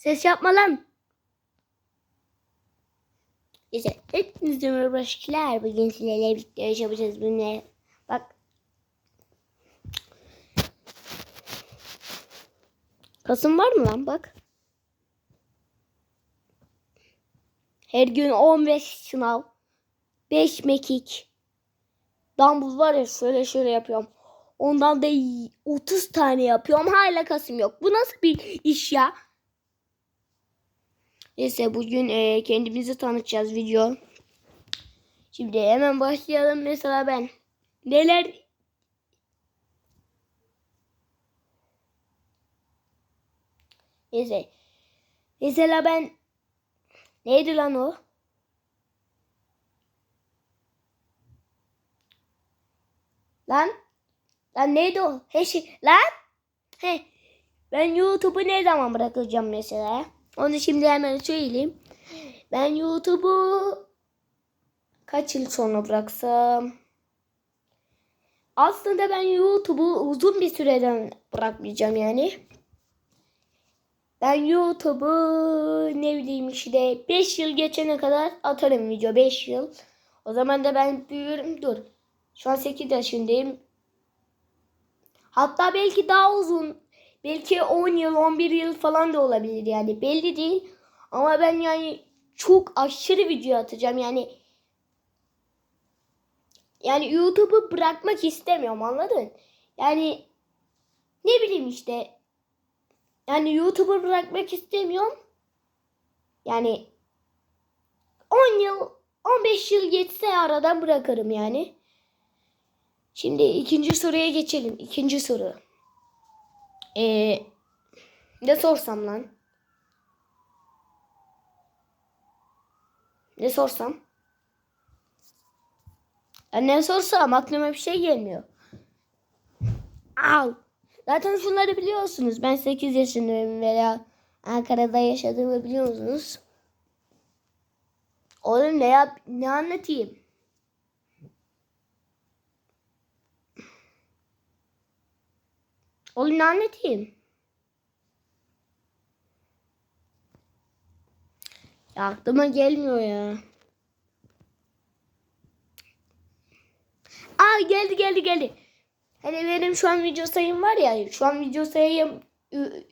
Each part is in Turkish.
Ses yapma lan. Neyse. Hepinize merhaba aşklar. Bugün sizlerle birlikte yaşayacağız bunları. Bak. Kasım var mı lan bak. Her gün 15 sınav. 5 mekik. Dumbbell var ya şöyle şöyle yapıyorum. Ondan da 30 tane yapıyorum. Hala kasım yok. Bu nasıl bir iş ya? Neyse bugün e, kendimizi tanıtacağız video. Şimdi hemen başlayalım. Mesela ben neler Neyse. Mesela ben neydi lan o? Lan Lan neydi o? He şey, lan he ben YouTube'u ne zaman bırakacağım mesela? Onu şimdi hemen söyleyeyim. Ben YouTube'u kaç yıl sonra bıraksam? Aslında ben YouTube'u uzun bir süreden bırakmayacağım yani. Ben YouTube'u ne bileyim işte 5 yıl geçene kadar atarım video 5 yıl. O zaman da ben büyürüm. Dur. Şu an 8 yaşındayım. Hatta belki daha uzun. Belki 10 yıl 11 yıl falan da olabilir yani belli değil. Ama ben yani çok aşırı video atacağım yani. Yani YouTube'u bırakmak istemiyorum anladın? Yani ne bileyim işte. Yani YouTube'u bırakmak istemiyorum. Yani 10 yıl 15 yıl geçse aradan bırakırım yani. Şimdi ikinci soruya geçelim. İkinci soru. Ee, ne sorsam lan? Ne sorsam? Ya ne sorsam aklıma bir şey gelmiyor. Al. Zaten şunları biliyorsunuz. Ben 8 yaşındayım veya Ankara'da yaşadığımı biliyor musunuz? Oğlum ne yap ne anlatayım? Ne anlatayım? Ya aklıma gelmiyor ya. Aa geldi geldi geldi. Hani benim şu an video sayım var ya. Şu an video sayım ü-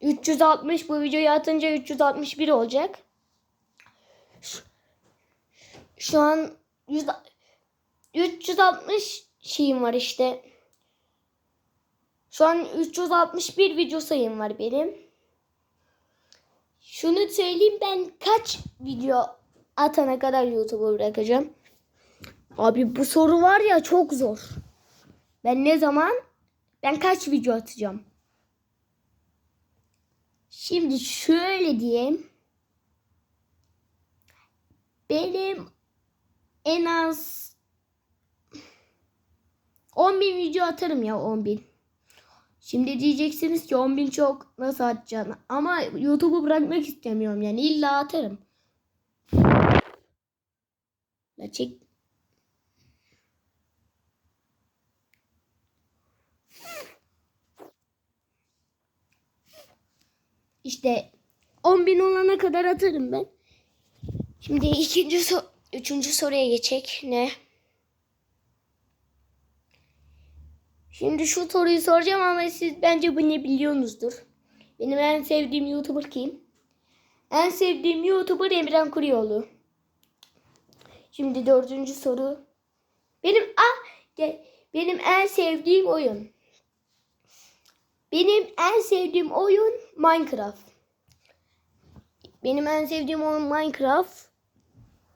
360 bu videoyu atınca 361 olacak. Şu, şu an 100, 360 şeyim var işte. Şu an 361 video sayım var benim. Şunu söyleyeyim ben kaç video atana kadar YouTube'u bırakacağım. Abi bu soru var ya çok zor. Ben ne zaman ben kaç video atacağım? Şimdi şöyle diyeyim. Benim en az 10 bin video atarım ya 10 bin. Şimdi diyeceksiniz ki 10.000 çok nasıl atacaksın? Ama YouTube'u bırakmak istemiyorum yani illa atarım. La çek. İşte 10.000 olana kadar atarım ben. Şimdi ikinci so üçüncü soruya geçecek. Ne? Şimdi şu soruyu soracağım ama siz bence bunu biliyorsunuzdur. Benim en sevdiğim YouTuber kim? En sevdiğim YouTuber Emran Kuruyoğlu. Şimdi dördüncü soru. Benim ah benim en sevdiğim oyun. Benim en sevdiğim oyun Minecraft. Benim en sevdiğim oyun Minecraft.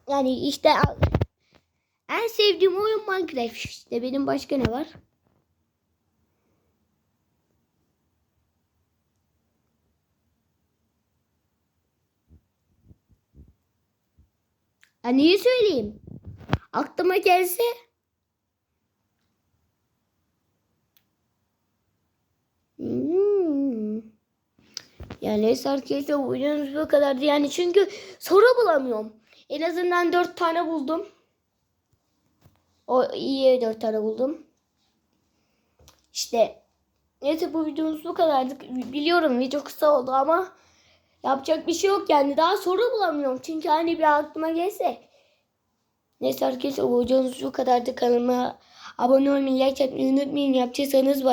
Yani işte en sevdiğim oyun Minecraft işte. Benim başka ne var? Ya neyi söyleyeyim? Aklıma gelse Hmm. Ya neyse arkadaşlar bu videomuz bu kadardı yani çünkü soru bulamıyorum. En azından dört tane buldum. O iyi dört tane buldum. İşte neyse bu videomuz bu kadardı. Biliyorum video kısa oldu ama Yapacak bir şey yok yani. Daha soru bulamıyorum. Çünkü hani bir aklıma gelse. Neyse arkadaşlar bu videomuz bu kadardı. Kanalıma abone olmayı, like atmayı unutmayın. Yapacaksanız bay.